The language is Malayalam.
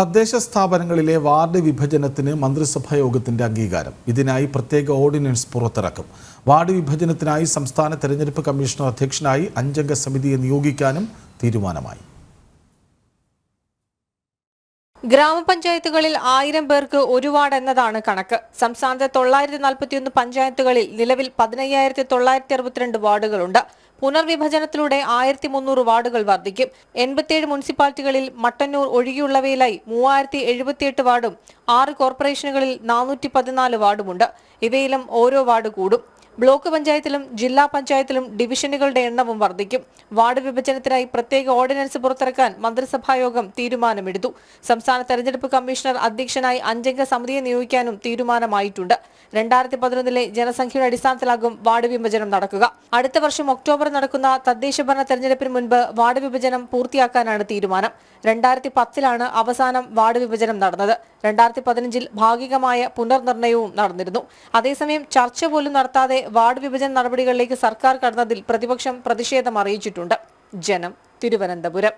തദ്ദേശ സ്ഥാപനങ്ങളിലെ വാർഡ് വിഭജനത്തിന് മന്ത്രിസഭാ യോഗത്തിന്റെ അംഗീകാരം. ഇതിനായി പ്രത്യേക ഓർഡിനൻസ് പുറത്തിറക്കും. വാർഡ് വിഭജനത്തിനായി സംസ്ഥാന തെരഞ്ഞെടുപ്പ് കമ്മീഷണർ അധ്യക്ഷനായി അഞ്ചംഗ സമിതിയെ നിയോഗിക്കാനും തീരുമാനമായി. ഗ്രാമപഞ്ചായത്തുകളിൽ ആയിരം പേർക്ക് ഒരു വാർഡ് എന്നതാണ് കണക്ക്. സംസ്ഥാനത്തെ തൊള്ളായിരത്തി നാൽപ്പത്തിയൊന്ന് പഞ്ചായത്തുകളിൽ നിലവിൽ പതിനയ്യായിരത്തി തൊള്ളായിരത്തി അറുപത്തിരണ്ട് വാർഡുകളുണ്ട്. പുനർവിഭജനത്തിലൂടെ ആയിരത്തി മുന്നൂറ് വാർഡുകൾ വർദ്ധിക്കും. എൺപത്തിയേഴ് മുനിസിപ്പാലിറ്റികളിൽ മട്ടന്നൂർ ഒഴികെയുള്ളവയിലായി മൂവായിരത്തി എഴുപത്തിയെട്ട് വാർഡും ആറ് കോർപ്പറേഷനുകളിൽ നാനൂറ്റി പതിനാല് വാർഡുമുണ്ട്. ഇവയിലും ഓരോ വാർഡ് കൂടും. ബ്ലോക്ക് പഞ്ചായത്തിലും ജില്ലാ പഞ്ചായത്തിലും ഡിവിഷനുകളുടെ എണ്ണവും വർദ്ധിക്കും. വാർഡ് വിഭജനത്തിനായി പ്രത്യേക ഓർഡിനൻസ് പുറത്തിറക്കാൻ മന്ത്രിസഭായോഗം തീരുമാനമെടുത്തു. സംസ്ഥാന തെരഞ്ഞെടുപ്പ് കമ്മീഷണർ അധ്യക്ഷനായി അഞ്ചംഗ സമിതിയെ നിയോഗിക്കാനും തീരുമാനമായിട്ടുണ്ട്. രണ്ടായിരത്തി പതിനൊന്നിലെ ജനസംഖ്യയുടെ അടിസ്ഥാനത്തിലാകും വാർഡ് വിഭജനം നടക്കുക. അടുത്ത വർഷം ഒക്ടോബർ നടക്കുന്ന തദ്ദേശ ഭരണ തെരഞ്ഞെടുപ്പിന് മുൻപ് വാർഡ് വിഭജനം പൂർത്തിയാക്കാനാണ് തീരുമാനം. രണ്ടായിരത്തി പത്തിലാണ് അവസാനം വാർഡ് വിഭജനം നടന്നത്. രണ്ടായിരത്തി പതിനഞ്ചിൽ ഭാഗികമായ പുനർനിർണയവും നടന്നിരുന്നു. അതേസമയം ചർച്ച പോലും നടത്താതെ വാർഡ് വിഭജന നടപടികളിലേക്ക് സർക്കാർ കടന്നതിൽ പ്രതിപക്ഷം പ്രതിഷേധം അറിയിച്ചിട്ടുണ്ട്. ജനം തിരുവനന്തപുരം.